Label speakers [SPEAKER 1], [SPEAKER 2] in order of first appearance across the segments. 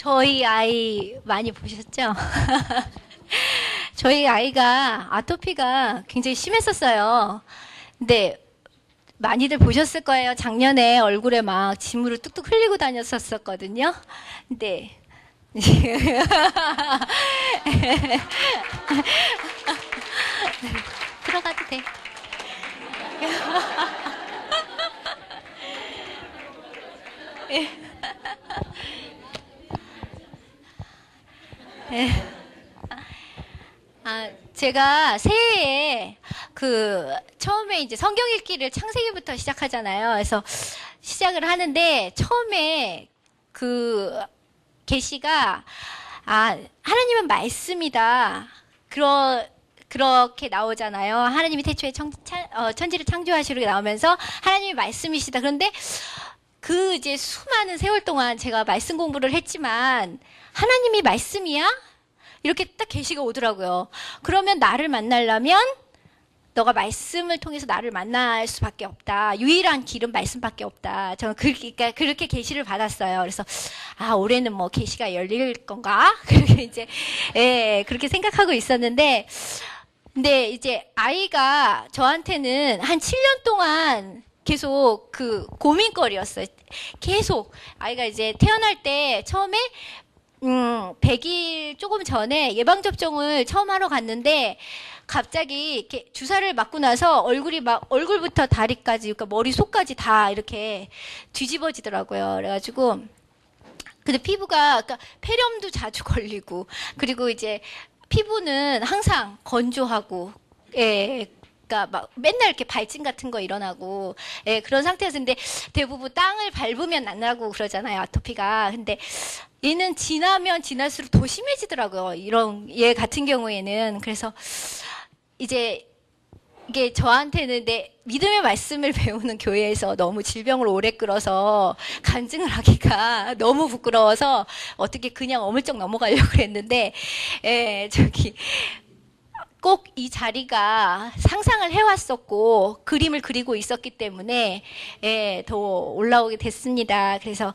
[SPEAKER 1] 저희 아이 많이 보셨죠? 저희 아이가 아토피가 굉장히 심했었어요. 근데 많이들 보셨을 거예요. 작년에 얼굴에 막 진물을 뚝뚝 흘리고 다녔었거든요. 근데 들어가도 돼. 아, 제가 새해에 그 처음에 이제 성경 읽기를 창세기부터 시작하잖아요. 그래서 시작을 하는데 처음에 그 계시가 아, 하나님은 말씀이다. 그러 그렇게 나오잖아요. 하나님이 태초에 청, 차, 어, 천지를 창조하시려 나오면서 하나님이 말씀이시다. 그런데 그 이제 수많은 세월 동안 제가 말씀 공부를 했지만 하나님이 말씀이야? 이렇게 딱 계시가 오더라고요. 그러면 나를 만나려면 너가 말씀을 통해서 나를 만날 수밖에 없다. 유일한 길은 말씀밖에 없다. 저는 그러니까 그렇게, 그렇게 계시를 받았어요. 그래서 아 올해는 뭐 계시가 열릴 건가? 그렇게 이제 예 그렇게 생각하고 있었는데 근데 이제 아이가 저한테는 한 7년 동안 계속 그 고민거리였어요. 계속 아이가 이제 태어날 때 처음에 음, 100일 조금 전에 예방접종을 처음 하러 갔는데 갑자기 이렇게 주사를 맞고 나서 얼굴이 막 얼굴부터 다리까지 그러니까 머리 속까지 다 이렇게 뒤집어지더라고요. 그래가지고 근데 피부가 그러니까 폐렴도 자주 걸리고 그리고 이제 피부는 항상 건조하고 예. 그러니까 막 맨날 이렇게 발진 같은 거 일어나고 예, 그런 상태였는데 대부분 땅을 밟으면 난다고 그러잖아요 아토피가. 근데 얘는 지나면 지날수록 더 심해지더라고요 이런 얘 같은 경우에는. 그래서 이제 이게 저한테는 내 믿음의 말씀을 배우는 교회에서 너무 질병을 오래 끌어서 간증을 하기가 너무 부끄러워서 어떻게 그냥 어물쩍 넘어가려고 그랬는데 예, 저기 꼭 이 자리가 상상을 해왔었고 그림을 그리고 있었기 때문에 예, 더 올라오게 됐습니다. 그래서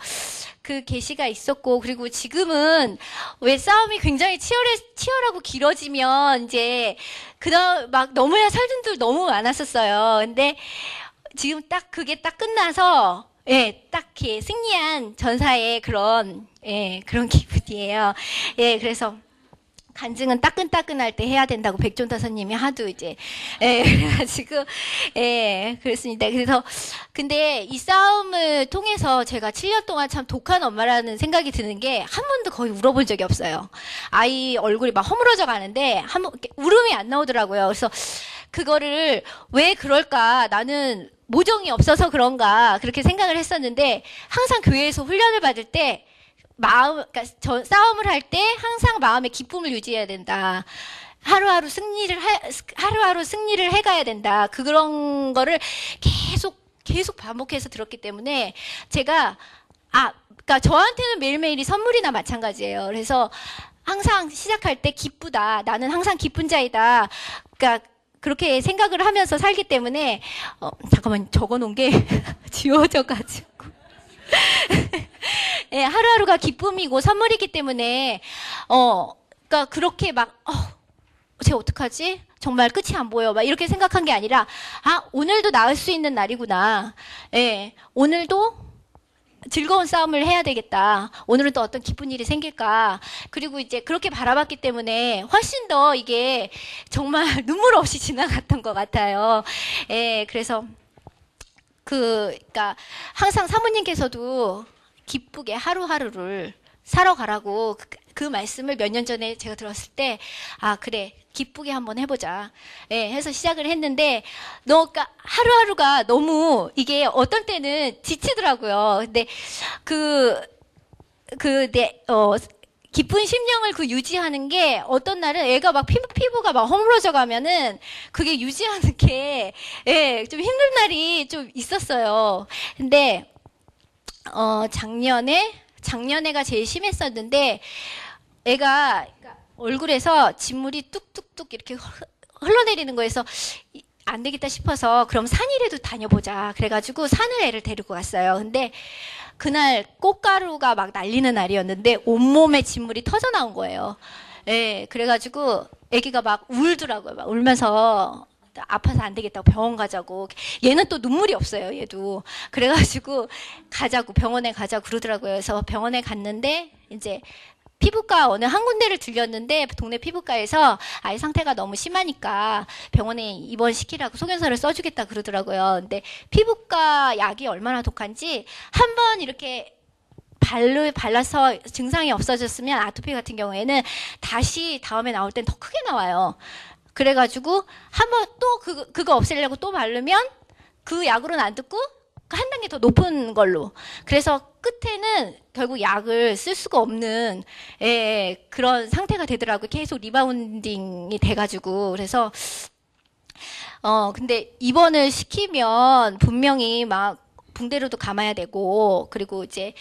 [SPEAKER 1] 그 계시가 있었고 그리고 지금은 왜 싸움이 굉장히 치열해 치열하고 길어지면 이제 그다음 막 너무나 살든들 너무 많았었어요. 근데 지금 딱 그게 딱 끝나서 예, 딱히 승리한 전사의 그런 예, 그런 기분이에요. 예, 그래서 간증은 따끈따끈할 때 해야 된다고 백존 사님이 하도 이제 예, 그래가지고 예 그렇습니다. 그래서 근데 이 싸움을 통해서 제가 7년 동안 참 독한 엄마라는 생각이 드는 게 한 번도 거의 울어본 적이 없어요. 아이 얼굴이 막 허물어져 가는데 한 번 울음이 안 나오더라고요. 그래서 그거를 왜 그럴까 나는 모정이 없어서 그런가 그렇게 생각을 했었는데 항상 교회에서 훈련을 받을 때 마음, 그러니까 저, 싸움을 할 때 항상 마음의 기쁨을 유지해야 된다. 하루하루 승리를 하, 하루하루 승리를 해가야 된다. 그런 거를 계속 계속 반복해서 들었기 때문에 제가 아, 그러니까 저한테는 매일매일이 선물이나 마찬가지예요. 그래서 항상 시작할 때 기쁘다. 나는 항상 기쁜 자이다. 그러니까 그렇게 생각을 하면서 살기 때문에 어, 잠깐만 적어놓은 게 지워져가지고. 예, 하루하루가 기쁨이고 선물이기 때문에 어, 그러니까 그렇게 막 어, 쟤 어떡하지? 정말 끝이 안 보여. 막 이렇게 생각한 게 아니라 아, 오늘도 나을 수 있는 날이구나. 예. 오늘도 즐거운 싸움을 해야 되겠다. 오늘은 또 어떤 기쁜 일이 생길까. 그리고 이제 그렇게 바라봤기 때문에 훨씬 더 이게 정말 눈물 없이 지나갔던 것 같아요. 예, 그래서 그, 그니까 항상 사모님께서도 기쁘게 하루하루를 살아 가라고 그, 그 말씀을 몇 년 전에 제가 들었을 때, 아, 그래. 기쁘게 한번 해보자. 예, 해서 시작을 했는데, 너, 그니까 하루하루가 너무 이게 어떤 때는 지치더라고요. 근데 그, 그, 내, 어, 기쁜 심령을 그 유지하는 게 어떤 날은 애가 막 피부, 피부가 막 허물어져 가면은 그게 유지하는 게, 예, 좀 힘든 날이 좀 있었어요. 근데, 어, 작년에, 작년에가 제일 심했었는데, 애가 얼굴에서 진물이 뚝뚝뚝 이렇게 흘러내리는 거에서 안 되겠다 싶어서 그럼 산이라도 다녀보자. 그래가지고 산을 애를 데리고 갔어요. 근데 그날 꽃가루가 막 날리는 날이었는데 온몸에 진물이 터져 나온 거예요. 예, 그래가지고 아기가 막 울더라고요. 막 울면서 아파서 안 되겠다고 병원 가자고. 얘는 또 눈물이 없어요, 얘도. 그래가지고 가자고, 병원에 가자고 그러더라고요. 그래서 병원에 갔는데 이제 피부과 어느 한 군데를 들렸는데 동네 피부과에서 아이 상태가 너무 심하니까 병원에 입원시키라고 소견서를 써주겠다 그러더라고요. 근데 피부과 약이 얼마나 독한지 한 번 이렇게 발로 발라서 증상이 없어졌으면 아토피 같은 경우에는 다시 다음에 나올 땐 더 크게 나와요. 그래가지고 한번 또 그, 그거 없애려고 또 바르면 그 약으로는 안 듣고 한 단계 더 높은 걸로. 그래서 끝에는 결국 약을 쓸 수가 없는 예, 그런 상태가 되더라고요. 계속 리바운딩이 돼가지고. 그래서 어 근데 입원을 시키면 분명히 막 붕대로도 감아야 되고 그리고 이제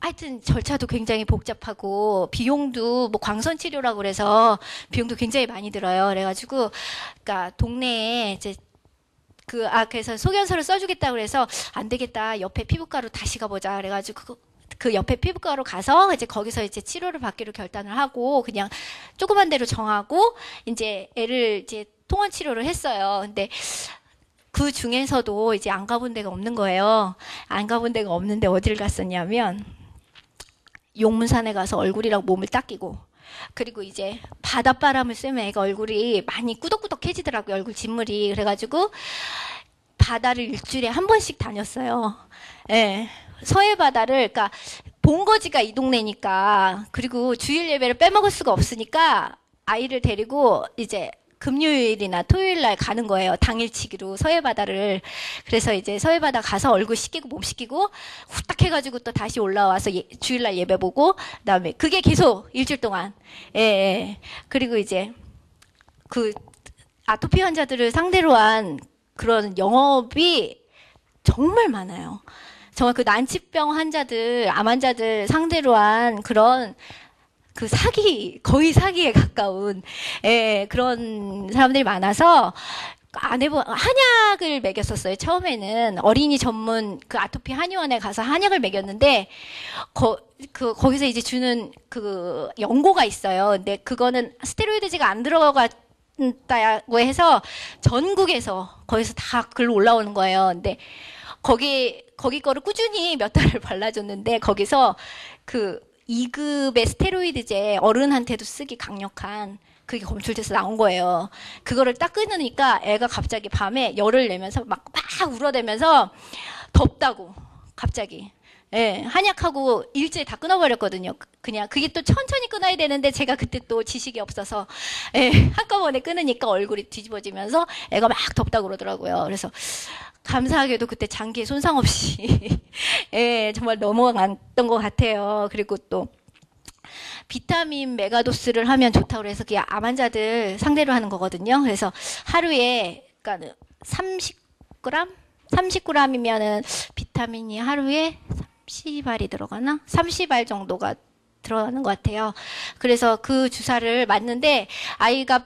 [SPEAKER 1] 하여튼 절차도 굉장히 복잡하고 비용도 뭐 광선 치료라고 그래서 비용도 굉장히 많이 들어요. 그래가지고 그러니까 동네에 이제 그, 아, 그래서 소견서를 써주겠다 그래서 안 되겠다. 옆에 피부과로 다시 가보자. 그래가지고 그, 그 옆에 피부과로 가서 이제 거기서 이제 치료를 받기로 결단을 하고 그냥 조그만 데로 정하고 이제 애를 이제 통원 치료를 했어요. 근데 그 중에서도 이제 안 가본 데가 없는 거예요. 안 가본 데가 없는데 어디를 갔었냐면 용문산에 가서 얼굴이랑 몸을 닦이고 그리고 이제 바닷바람을 쐬면 애가 얼굴이 많이 꾸덕꾸덕해지더라고요. 얼굴 진물이. 그래가지고 바다를 일주일에 한 번씩 다녔어요. 예. 서해 바다를, 그러니까 본거지가 이 동네니까 그리고 주일 예배를 빼먹을 수가 없으니까 아이를 데리고 이제 금요일이나 토요일 날 가는 거예요. 당일치기로 서해 바다를. 그래서 이제 서해 바다 가서 얼굴 씻기고 몸 씻기고 후딱 해가지고 또 다시 올라와서 예, 주일날 예배 보고 그다음에 그게 계속 일주일 동안. 예, 예. 그리고 이제 그 아토피 환자들을 상대로 한 그런 영업이 정말 많아요. 정말 그 난치병 환자들, 암 환자들 상대로 한 그런 그 사기 거의 사기에 가까운 예, 그런 사람들이 많아서 아내분 한약을 먹였었어요. 처음에는 어린이 전문 그 아토피 한의원에 가서 한약을 먹였는데 거, 그 거기서 이제 주는 그 연고가 있어요. 근데 그거는 스테로이드제가 안 들어갔다고 해서 전국에서 거기서 다 글로 올라오는 거예요. 근데 거기 거기 거를 꾸준히 몇 달을 발라줬는데 거기서 그 2급의 스테로이드제 어른한테도 쓰기 강력한 그게 검출돼서 나온 거예요. 그거를 딱 끊으니까 애가 갑자기 밤에 열을 내면서 막, 막 울어대면서 덥다고 갑자기. 예, 한약하고 일제히 다 끊어버렸거든요. 그냥 그게 또 천천히 끊어야 되는데 제가 그때 또 지식이 없어서 예, 한꺼번에 끊으니까 얼굴이 뒤집어지면서 애가 막 덥다고 그러더라고요. 그래서 감사하게도 그때 장기에 손상 없이 예, 정말 넘어갔던 것 같아요. 그리고 또 비타민 메가도스를 하면 좋다고 그래서 그게 암 환자들 상대로 하는 거거든요. 그래서 하루에 그러니까 30g 30g이면은 비타민이 하루에 30알이 들어가나? 30알 정도가 들어가는 것 같아요. 그래서 그 주사를 맞는데 아이가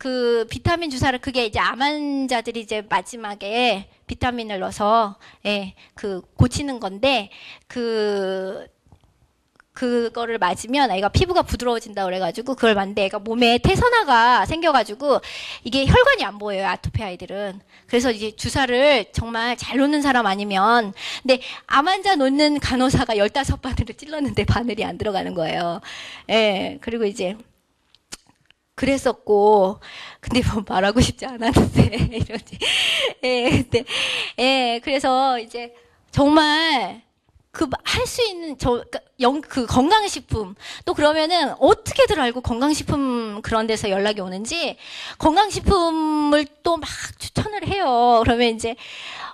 [SPEAKER 1] 그 비타민 주사를 그게 이제 암 환자들이 이제 마지막에 비타민을 넣어서 예, 그 고치는 건데 그 그거를 맞으면 애가 피부가 부드러워진다 그래가지고 그걸 맞는데 애가 몸에 태선화가 생겨가지고 이게 혈관이 안 보여요 아토피 아이들은. 그래서 이제 주사를 정말 잘 놓는 사람 아니면. 근데 암 환자 놓는 간호사가 열다섯 바늘을 찔렀는데 바늘이 안 들어가는 거예요. 예 그리고 이제 그랬었고 근데 뭐 말하고 싶지 않았는데 이러지. 예 근데 예 그래서 이제 정말 그 할 수 있는 저그 그 건강식품. 또 그러면은 어떻게들 알고 건강식품 그런 데서 연락이 오는지 건강식품을 또 막 추천을 해요. 그러면 이제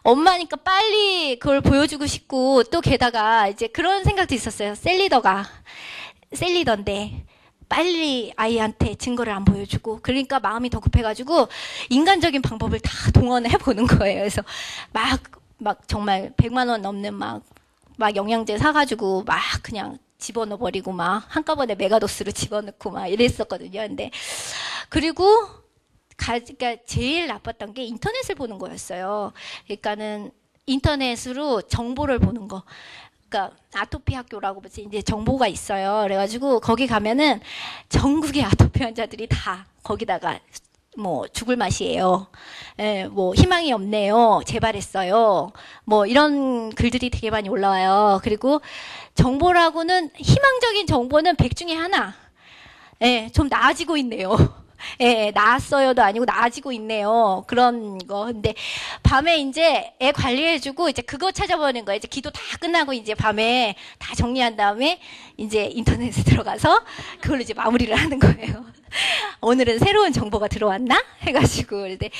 [SPEAKER 1] 엄마니까 빨리 그걸 보여주고 싶고 또 게다가 이제 그런 생각도 있었어요. 셀리더가. 셀리더인데 빨리 아이한테 증거를 안 보여주고 그러니까 마음이 더 급해가지고 인간적인 방법을 다 동원해 보는 거예요. 그래서 막 막 정말 100만 원 넘는 막 막 영양제 사가지고 막 그냥 집어넣어 버리고 막 한꺼번에 메가도스로 집어넣고 막 이랬었거든요. 근데 그리고 가, 그러니까 제일 나빴던 게 인터넷을 보는 거였어요. 그러니까는 인터넷으로 정보를 보는 거. 그러니까 아토피 학교라고 이제 정보가 있어요. 그래가지고 거기 가면은 전국의 아토피 환자들이 다 거기다가 뭐 죽을 맛이에요. 예, 뭐 희망이 없네요. 재발했어요. 뭐 이런 글들이 되게 많이 올라와요. 그리고 정보라고는 희망적인 정보는 백 중에 하나. 예, 좀 나아지고 있네요. 예, 나았어요도 아니고 나아지고 있네요. 그런 거. 근데 밤에 이제 애 관리해주고 이제 그거 찾아보는 거예요. 이제 기도 다 끝나고 이제 밤에 다 정리한 다음에 이제 인터넷에 들어가서 그걸로 이제 마무리를 하는 거예요. 오늘은 새로운 정보가 들어왔나? 해가지고. 근데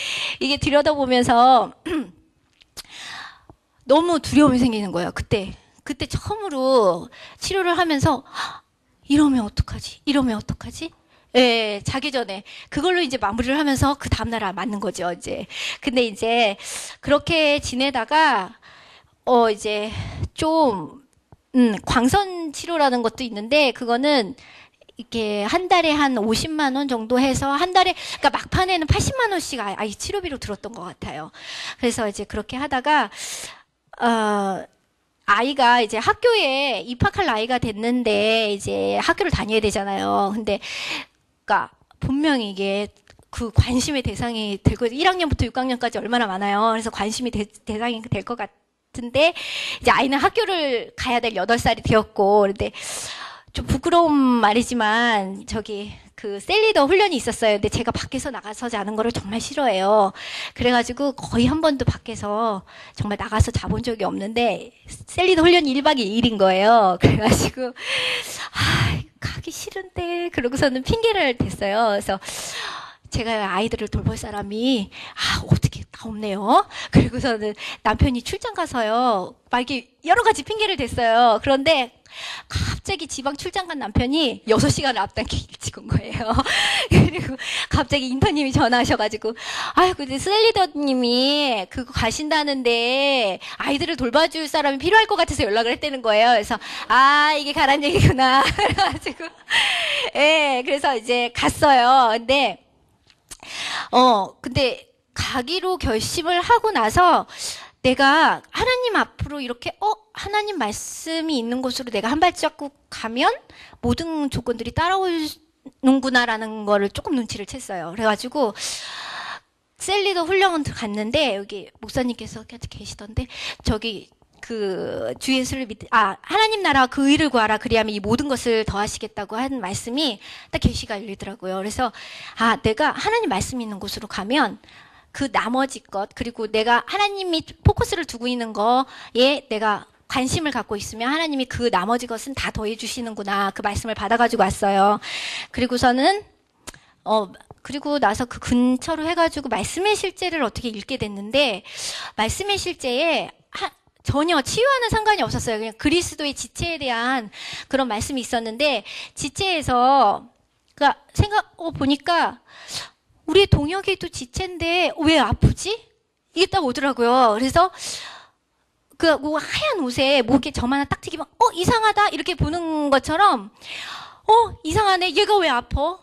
[SPEAKER 1] 이게 들여다보면서 너무 두려움이 생기는 거예요. 그때. 그때 처음으로 치료를 하면서 "헉, 이러면 어떡하지? 이러면 어떡하지? 예, 자기 전에 그걸로 이제 마무리를 하면서 그 다음 날 맞는 거죠, 이제. 근데 이제 그렇게 지내다가 어 이제 좀 음, 광선 치료라는 것도 있는데 그거는 이렇게 한 달에 한 50만 원 정도 해서 한 달에 그러니까 막판에는 80만 원씩 아- 아이 치료비로 들었던 것 같아요. 그래서 이제 그렇게 하다가 어 아이가 이제 학교에 입학할 나이가 됐는데 이제 학교를 다녀야 되잖아요. 근데 그러니까 분명히 이게 그 관심의 대상이 되고 1학년부터 6학년까지 얼마나 많아요. 그래서 관심이 대, 대상이 될 것 같은데 이제 아이는 학교를 가야 될 8살이 되었고 그런데 좀 부끄러운 말이지만 저기 그 셀리더 훈련이 있었어요. 근데 제가 밖에서 나가서 자는 거를 정말 싫어해요. 그래가지고 거의 한 번도 밖에서 정말 나가서 자본 적이 없는데 셀리더 훈련이 1박 2일인 거예요. 그래가지고 아 가기 싫은데 그러고서는 핑계를 댔어요. 그래서 제가 아이들을 돌볼 사람이 아 어떻게 다 없네요. 그리고서는 남편이 출장 가서요. 막 이렇게 여러 가지 핑계를 댔어요. 그런데 갑자기 지방 출장 간 남편이 6시간을 앞당겨 일찍 온 거예요. 그리고 갑자기 인턴님이 전화하셔가지고, 아유, 근데 셀리더님이 그거 가신다는데 아이들을 돌봐줄 사람이 필요할 것 같아서 연락을 했다는 거예요. 그래서, 아, 이게 가란 얘기구나. 그래가지고, 예, 그래서 이제 갔어요. 근데, 어, 근데 가기로 결심을 하고 나서 내가 하나님 앞으로 이렇게 어 하나님 말씀이 있는 곳으로 내가 한 발자국 가면 모든 조건들이 따라오는구나라는 거를 조금 눈치를 챘어요. 그래가지고 셀리도 훈련을 갔는데 여기 목사님께서 계시던데 저기 그 주 예수를 믿, 아, 하나님 나라 그 의를 구하라. 그리하면 이 모든 것을 더하시겠다고 한 말씀이 딱 계시가 열리더라고요. 그래서, 아, 내가 하나님 말씀 있는 곳으로 가면 그 나머지 것, 그리고 내가 하나님이 포커스를 두고 있는 거에 내가 관심을 갖고 있으면 하나님이 그 나머지 것은 다 더해 주시는구나. 그 말씀을 받아가지고 왔어요. 그리고서는, 어, 그리고 나서 그 근처로 해가지고 말씀의 실제를 어떻게 읽게 됐는데, 말씀의 실제에 하, 전혀 치유와는 상관이 없었어요. 그냥 그리스도의 지체에 대한 그런 말씀이 있었는데 지체에서 그러니까 생각 어 보니까 우리 동혁이도 지체인데 왜 아프지? 이게 딱 오더라고요. 그래서 그뭐 하얀 옷에 목에 점 하나 딱 튀기면 어 이상하다 이렇게 보는 것처럼 어 이상하네 얘가 왜 아파?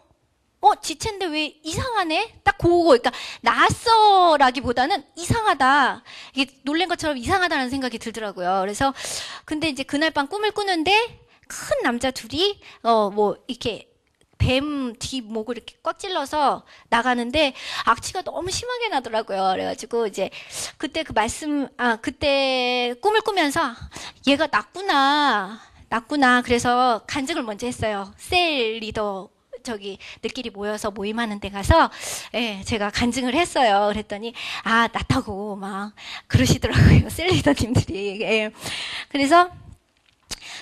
[SPEAKER 1] 어, 지체인데 왜 이상하네? 딱 그거, 그러니까, 나았어라기보다는 이상하다. 이게 놀란 것처럼 이상하다는 생각이 들더라고요. 그래서, 근데 이제 그날 밤 꿈을 꾸는데, 큰 남자 둘이, 어, 뭐, 이렇게, 뱀 뒷목을 이렇게 꽉 찔러서 나가는데 악취가 너무 심하게 나더라고요. 그래가지고 이제 그때 그 말씀, 아, 그때 꿈을 꾸면서 얘가 낫구나. 낫구나. 그래서 간증을 먼저 했어요. 셀 리더 저기 들끼리 모여서 모임하는 데 가서 예, 제가 간증을 했어요. 그랬더니 아 낫다고 막 그러시더라고요. 셀리더님들이. 예. 그래서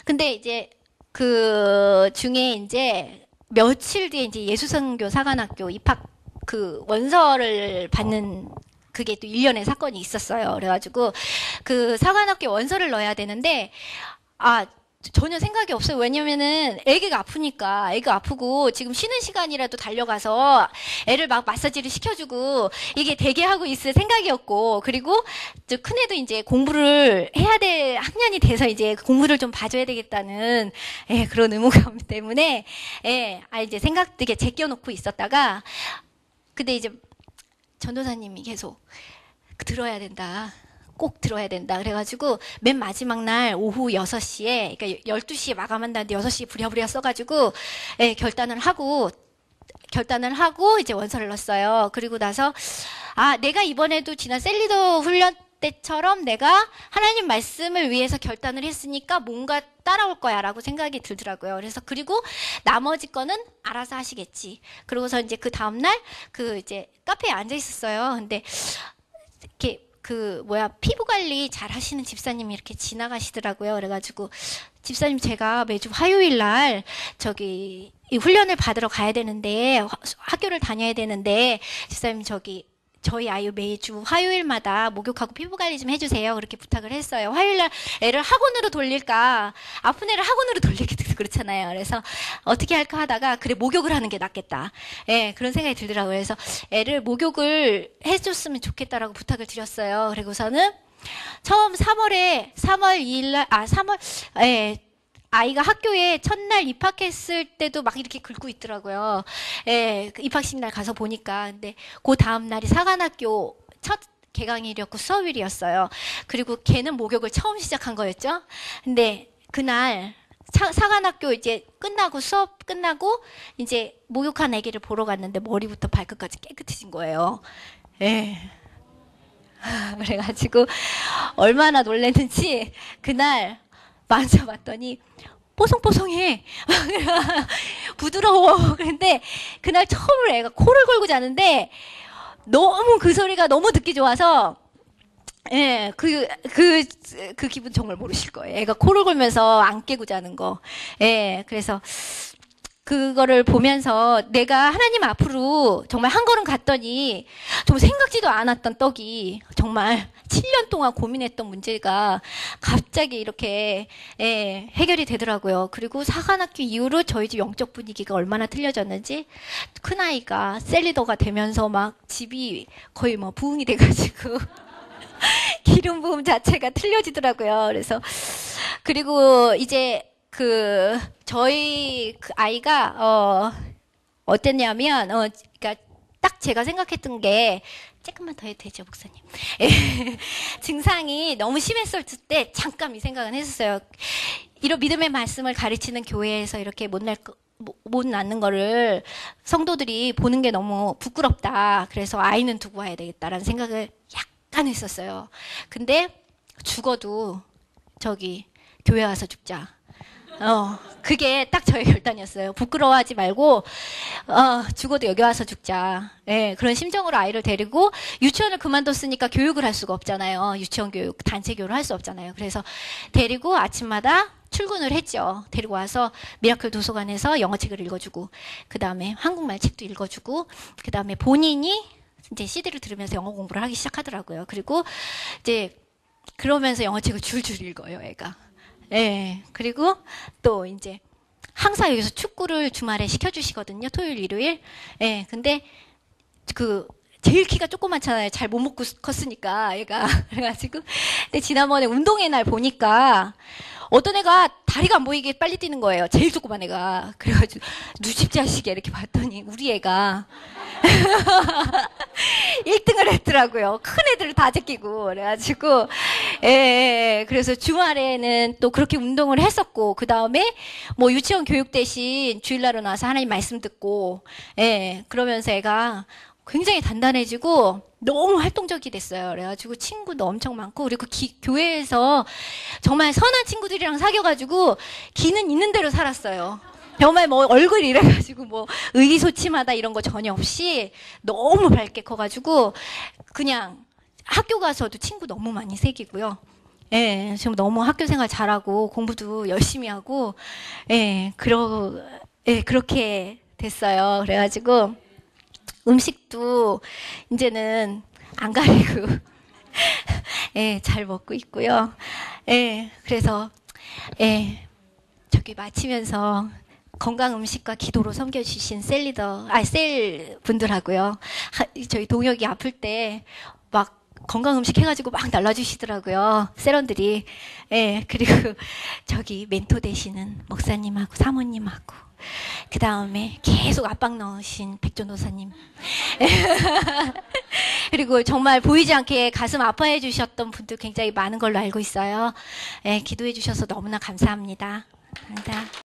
[SPEAKER 1] 근데 이제 그 중에 이제 며칠 뒤에 이제 예수선교 사관학교 입학 그 원서를 받는 그게 또 일련의 사건이 있었어요. 그래가지고 그 사관학교 원서를 넣어야 되는데 아 전혀 생각이 없어요. 왜냐면은 애기가 아프니까 애가 아프고 지금 쉬는 시간이라도 달려가서 애를 막 마사지를 시켜주고 이게 되게 하고 있을 생각이었고 그리고 저 큰애도 이제 공부를 해야 될 학년이 돼서 이제 공부를 좀 봐줘야 되겠다는 예, 그런 의무감 때문에 예, 아 이제 생각 되게 제껴놓고 있었다가 근데 이제 전도사님이 계속 들어야 된다. 꼭 들어야 된다. 그래가지고 맨 마지막 날 오후 6시에, 그러니까 12시에 마감한다는데 6시에 부랴부랴 써가지고, 예, 결단을 하고, 결단을 하고 이제 원서를 넣었어요. 그리고 나서, 아, 내가 이번에도 지난 셀리더 훈련 때처럼 내가 하나님 말씀을 위해서 결단을 했으니까 뭔가 따라올 거야라고 생각이 들더라고요. 그래서 그리고 나머지 거는 알아서 하시겠지. 그러고서 이제 그 다음 날 그 이제 카페에 앉아 있었어요. 근데 이렇게 그 뭐야 피부 관리 잘 하시는 집사님이 이렇게 지나가시더라고요. 그래가지고 집사님 제가 매주 화요일 날 저기 이 훈련을 받으러 가야 되는데 화- 학교를 다녀야 되는데 집사님 저기 저희 아이 매주 화요일마다 목욕하고 피부 관리 좀 해주세요. 그렇게 부탁을 했어요. 화요일날 애를 학원으로 돌릴까 아픈 애를 학원으로 돌리기도 그렇잖아요. 그래서 어떻게 할까 하다가 그래 목욕을 하는 게 낫겠다. 예 그런 생각이 들더라고요. 그래서 애를 목욕을 해줬으면 좋겠다라고 부탁을 드렸어요. 그리고서는 처음 3월에 3월 2일 날, 아, 3월, 예, 아이가 학교에 첫날 입학했을 때도 막 이렇게 긁고 있더라고요. 예, 그 입학식 날 가서 보니까. 근데 그 다음 날이 사관학교 첫 개강일이었고 수업일이었어요. 그리고 걔는 목욕을 처음 시작한 거였죠. 근데 그날 사, 사관학교 이제 끝나고 수업 끝나고 이제 목욕한 아기를 보러 갔는데 머리부터 발끝까지 깨끗해진 거예요. 예. 그래가지고 얼마나 놀랐는지 그날 만져봤더니 뽀송뽀송해 부드러워 그런데 그날 처음으로 애가 코를 골고 자는데 너무 그 소리가 너무 듣기 좋아서 예, 그, 그, 그 기분 정말 모르실 거예요. 애가 코를 골면서 안 깨고 자는 거. 예, 그래서 그거를 보면서 내가 하나님 앞으로 정말 한 걸음 갔더니 정말 생각지도 않았던 떡이 정말 7년 동안 고민했던 문제가 갑자기 이렇게 예, 해결이 되더라고요. 그리고 사관학교 이후로 저희 집 영적 분위기가 얼마나 틀려졌는지 큰아이가 셀리더가 되면서 막 집이 거의 뭐 부흥이 돼가지고 기름 부음 자체가 틀려지더라고요. 그래서 그리고 이제 그 저희 그 아이가 어 어땠냐면 어 그러니까 딱 제가 생각했던 게 조금만 더 해도 되죠, 목사님. 예, 증상이 너무 심했을 때 잠깐 이 생각은 했었어요. 이런 믿음의 말씀을 가르치는 교회에서 이렇게 못날 못 낳는 거를 성도들이 보는 게 너무 부끄럽다. 그래서 아이는 두고 와야 되겠다라는 생각을 약간 했었어요. 근데 죽어도 저기 교회 와서 죽자. 어, 그게 딱 저의 결단이었어요. 부끄러워하지 말고, 어, 죽어도 여기 와서 죽자. 예, 그런 심정으로 아이를 데리고 유치원을 그만뒀으니까 교육을 할 수가 없잖아요. 유치원 교육, 단체 교육을 할 수 없잖아요. 그래서 데리고 아침마다 출근을 했죠. 데리고 와서 미라클 도서관에서 영어책을 읽어주고, 그 다음에 한국말 책도 읽어주고, 그 다음에 본인이 이제 CD를 들으면서 영어 공부를 하기 시작하더라고요. 그리고 이제 그러면서 영어책을 줄줄 읽어요, 애가. 예. 그리고 또 이제 항상 여기서 축구를 주말에 시켜주시거든요. 토요일, 일요일. 예. 근데 그 제일 키가 조그맣잖아요. 잘 못 먹고 컸으니까 얘가 그래가지고 근데 지난번에 운동회 날 보니까 어떤 애가 다리가 안 보이게 빨리 뛰는 거예요. 제일 조그만 애가 그래가지고 누집 자식이 이렇게 봤더니 우리 애가 1등을 했더라고요. 큰 애들을 다 제끼고 그래가지고 예, 예, 예. 그래서 주말에는 또 그렇게 운동을 했었고 그 다음에 뭐 유치원 교육 대신 주일날은 와서 하나님 말씀 듣고 예 그러면서 애가 굉장히 단단해지고 너무 활동적이 됐어요. 그래가지고 친구도 엄청 많고 그리고 기- 교회에서 정말 선한 친구들이랑 사귀어가지고 기는 있는 대로 살았어요. 정말 뭐 얼굴 이래가지고 뭐 의기소침하다 이런 거 전혀 없이 너무 밝게 커가지고 그냥 학교 가서도 친구 너무 많이 새기고요. 예, 지금 너무 학교 생활 잘하고 공부도 열심히 하고 예, 그러 예, 그렇게 됐어요. 그래가지고 음식도 이제는 안 가리고 예, 잘 먹고 있고요. 예, 그래서 예, 저기 마치면서 건강 음식과 기도로 섬겨주신 셀리더, 아, 셀 분들하고요. 하- 저희 동혁이 아플 때 막 건강 음식 해가지고 막 날라주시더라고요. 셀원들이. 예, 그리고 저기 멘토 되시는 목사님하고 사모님하고. 그 다음에 계속 압박 넣으신 백전도사님. 그리고 정말 보이지 않게 가슴 아파해 주셨던 분도 굉장히 많은 걸로 알고 있어요. 예, 기도해 주셔서 너무나 감사합니다. 감사합니다.